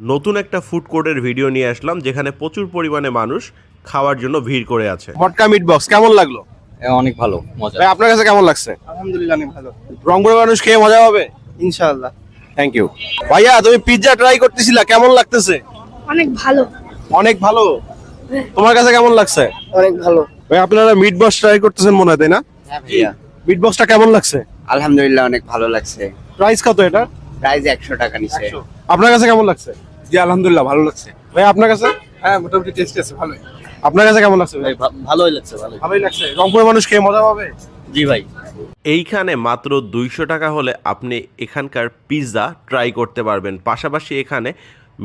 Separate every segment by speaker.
Speaker 1: নতুন একটা ফুড কোর্টের ভিডিও নিয়ে আসলাম যেখানে প্রচুর পরিমাণে মানুষ খাওয়ার জন্য ভিড় করে আছে।
Speaker 2: মটকা মিট বক্স কেমন লাগল?
Speaker 3: অনেক ভালো মজা।
Speaker 2: ভাই আপনার কাছে কেমন লাগছে?
Speaker 4: আলহামদুলিল্লাহ অনেক ভালো।
Speaker 2: রংপুরের মানুষ খেয়ে মজা হবে
Speaker 4: ইনশাআল্লাহ।
Speaker 2: থ্যাংক ইউ ভাইয়া তুমি পিৎজা ট্রাই করতেছিলা কেমন লাগতেছে?
Speaker 5: অনেক ভালো।
Speaker 2: অনেক ভালো? তোমার কাছে কেমন লাগছে?
Speaker 4: অনেক ভালো।
Speaker 2: ভাই আপনারা মিট বক্স ট্রাই করতেছেন মনে হয় তাই না?
Speaker 3: হ্যাঁ ভাইয়া।
Speaker 2: মিট বক্সটা কেমন লাগছে?
Speaker 3: আলহামদুলিল্লাহ অনেক ভালো লাগছে।
Speaker 2: প্রাইস কত এটা
Speaker 3: প্রাইস একশো টাকা নিচে।
Speaker 2: আপনার কাছে কেমন লাগছে?
Speaker 4: জি আলহামদুলিল্লাহ ভালো লাগছে।
Speaker 2: ভাই আপনার কাছে?
Speaker 4: হ্যাঁ মোটামুটি টেস্ট আছে ভালোই।
Speaker 2: আপনার কাছে কেমন লাগছে ভাই?
Speaker 3: ভালোই লাগছে ভালোই।
Speaker 2: ভালোই লাগছে। রংপুরের মানুষ খেয়ে মজা পাবে?
Speaker 3: জি ভাই।
Speaker 1: এইখানে মাত্র দুইশো টাকা হলে আপনি এখানকার পিৎজা ট্রাই করতে পারবেন। পাশাপাশি এখানে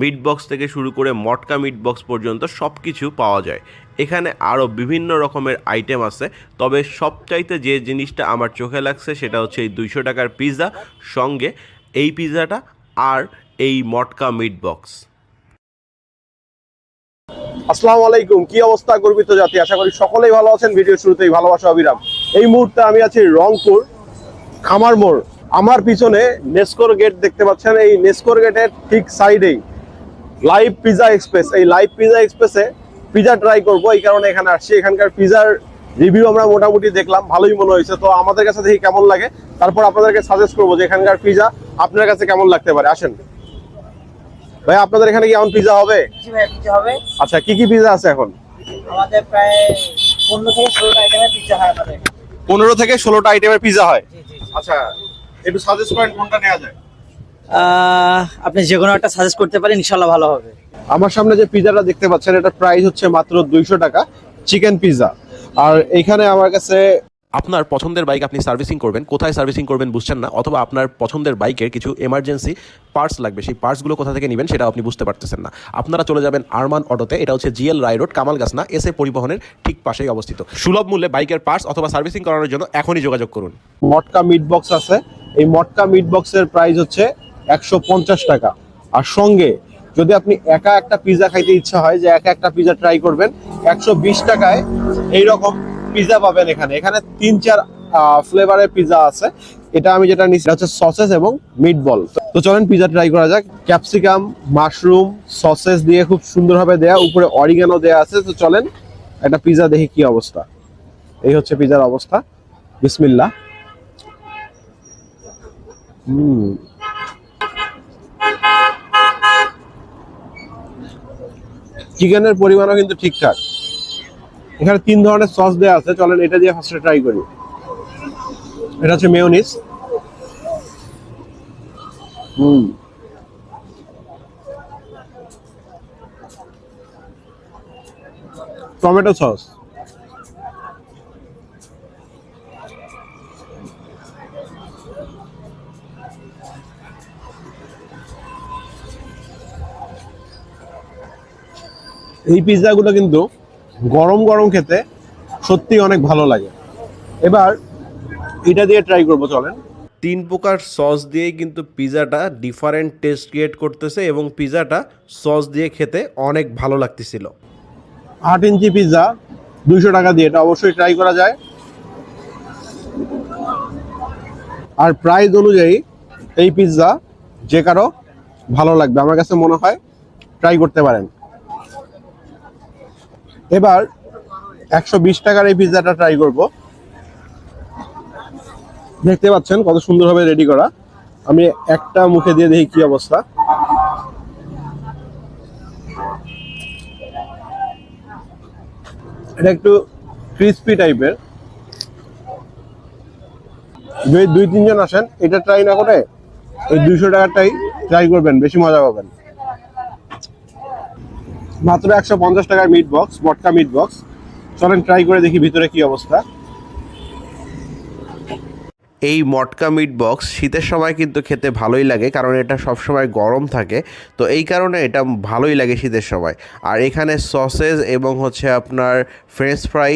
Speaker 1: মিট বক্স থেকে শুরু করে মটকা মিট বক্স পর্যন্ত সব কিছু পাওয়া যায়। এখানে আরও বিভিন্ন রকমের আইটেম আছে। তবে সবচাইতে যে জিনিসটা আমার চোখে লাগছে সেটা হচ্ছে এই দুইশো টাকার পিৎজা সঙ্গে এই পিৎজাটা আর এই মটকা মিট বক্স
Speaker 2: আসসালামু আলাইকুম, কি অবস্থা গর্বিত জাতি? আশা করি সকলেই ভালো আছেন ভিডিও শুরুতেই ভালোবাসা অবিরাম। এই মুহূর্তে আমি আছি রংপুর, খামার মোড়। আমার পিছনে নেস্কোর গেট দেখতে পাচ্ছেন, এই নেস্কোর গেটের ঠিক সাইডেই লাইভ পিজা এক্সপ্রেস এই লাইভ পিজা এক্সপ্রেসে পিজা ট্রাই করব, এই কারণে এখানে আসছি। এখানকার পিজার রিভিউ আমরা মোটামুটি দেখলাম, ভালোই মনে হয়েছে। তো আমাদের কাছে দেখি কেমন লাগে, তারপর আপনাদেরকে সাজেস্ট করব যে এখানকার পিজা আপনার কাছে কেমন লাগতে পারে। আসেন। ভাই আপনাদের এখানে কি এমন পিজা হবে?
Speaker 6: জি ভাই পিজ্জা হবে।
Speaker 2: আচ্ছা কি কি পিজা আছে এখন?
Speaker 6: আমাদের প্রায় পনেরো থেকে ষোলোটা আইটেমের পিজ্জা হয় আমাদের।
Speaker 2: পনেরো থেকে ষোলোটা আইটেমের পিজা হয়?
Speaker 6: জি জি
Speaker 2: আচ্ছা একটু সাজেস্ট করেন কোনটা নেওয়া যায়।
Speaker 6: আপনি যে কোনো একটা সাজেস্ট করতে পারেন ইনশাল্লাহ ভালো হবে।
Speaker 2: আমার সামনে যে পিজাটা দেখতে পাচ্ছেন এটা প্রাইস হচ্ছে মাত্র দুইশো টাকা চিকেন পিজা আর এখানে আমার কাছে
Speaker 7: আপনার পছন্দের বাইক আপনি সার্ভিসিং করবেন, কোথায় সার্ভিসিং করবেন বুঝছেন না, অথবা আপনার পছন্দের বাইকের কিছু এমার্জেন্সি পার্টস লাগবে, সেই পার্টসগুলো কোথা থেকে নেবেন সেটা আপনি বুঝতে পারতেছেন না। আপনারা চলে যাবেন আরমান অটোতে এটা হচ্ছে জিএল রায় রোড কামালগাছনা এস এ পরিবহনের ঠিক পাশেই অবস্থিত। সুলভ মূল্যে বাইকের পার্টস অথবা সার্ভিসিং করানোর জন্য এখনই যোগাযোগ করুন।
Speaker 2: মটকা মিট বক্স আছে। এই মটকা মিট বক্সের প্রাইস হচ্ছে একশো পঞ্চাশ টাকা। আর সঙ্গে যদি আপনি একা একটা পিজা খাইতে ইচ্ছা হয়, যে একা একটা পিজা ট্রাই করবেন, একশো বিশ টাকায় এইরকম পিজা পাবেন এখানে। এখানে তিন, চার ফ্লেভারের পিজা আছে। এটা আমি যেটা নিচ্ছি হচ্ছে সসেস এবং মিট বল তো চলেন পিজা ট্রাই করা যাক। ক্যাপসিকাম মাশরুম সসেস দিয়ে খুব সুন্দরভাবে দেয়া, উপরে অরিগানো দেয়া আছে। তো চলেন, একটা পিজা দেখি কি অবস্থা। এই হচ্ছে পিজার অবস্থা। বিসমিল্লাহ। হুম। চিকেনের পরিমাণও কিন্তু ঠিকঠাক। এখানে তিন ধরনের সস দেওয়া আছে চলেন এটা দিয়ে ফার্স্টে ট্রাই করি। এটা হচ্ছে মেয়োনিজ হুম। Tomato sauce. এই পিৎজাগুলো কিন্তু গরম গরম খেতে সত্যি অনেক ভালো লাগে। এবার এটা দিয়ে ট্রাই করব চলেন।
Speaker 1: তিন প্রকার সস দিয়েই কিন্তু পিৎজাটা ডিফারেন্ট টেস্ট ক্রিয়েট করতেছে এবং পিৎজাটা সস দিয়ে খেতে অনেক ভালো লাগতেছিল।
Speaker 2: আট ইঞ্চি পিৎজা দুইশো টাকা দিয়ে এটা অবশ্যই ট্রাই করা যায়। আর প্রাইস অনুযায়ী এই পিৎজা যে কারও ভালো লাগবে আমার কাছে মনে হয় ট্রাই করতে পারেন। এবার একশো বিশ টাকার এই পিৎজাটা ট্রাই করব। দেখতে পাচ্ছেন কত সুন্দরভাবে রেডি করা। আমি একটা মুখে দিয়ে দেখি কি অবস্থা। এটা একটু ক্রিস্পি টাইপের যদি দুই তিনজন আসেন, এটা ট্রাই না করে ওই দুইশো টাকারটাই ট্রাই করবেন, বেশি মজা পাবেন। মাত্র একশো পঞ্চাশ টাকার meat box matka meat box চলেন ট্রাই করে দেখি ভিতরে কি অবস্থা।
Speaker 1: এই মটকা মিট বক্স শীতের সময় কিন্তু খেতে ভালোই লাগে কারণ এটা সব সময় গরম থাকে। তো এই কারণে এটা ভালোই লাগে শীতের সময়। আর এখানে সসেজ এবং হচ্ছে আপনার ফ্রেঞ্চ ফ্রাই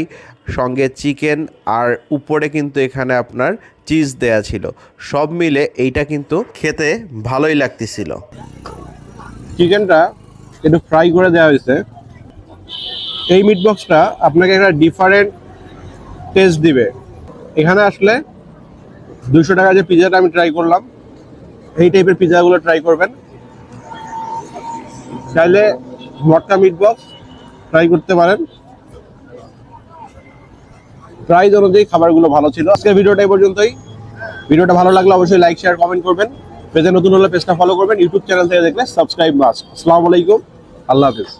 Speaker 1: সঙ্গে চিকেন আর উপরে কিন্তু এখানে আপনার চিজ দেয়া ছিল। সব মিলে এইটা কিন্তু খেতে ভালোই লাগতেছিল।
Speaker 2: চিকেনটা একটু ফ্রাই করে দেওয়া হয়েছে। এই মিট বক্সটা আপনাকে একটা ডিফারেন্ট টেস্ট দিবে। এখানে আসলে দুশো টাকা যে পিজাটা আমি ট্রাই করলাম, এই টাইপের পিজাগুলো ট্রাই করবেন। চাইলে মটকা মিট বক্স ট্রাই করতে পারেন। প্রাইস অনুযায়ী খাবারগুলো ভালো ছিল। আজকে ভিডিওটা পর্যন্তই। ভিডিওটা ভালো লাগলে অবশ্যই লাইক শেয়ার কমেন্ট করবেন। পেজে নতুন হলে পেজটা ফলো করবেন। ইউটিউব চ্যানেল থেকে দেখলে সাবস্ক্রাইব মাস্ট আসসালামু আলাইকুম। আল্লাহ হাফিজ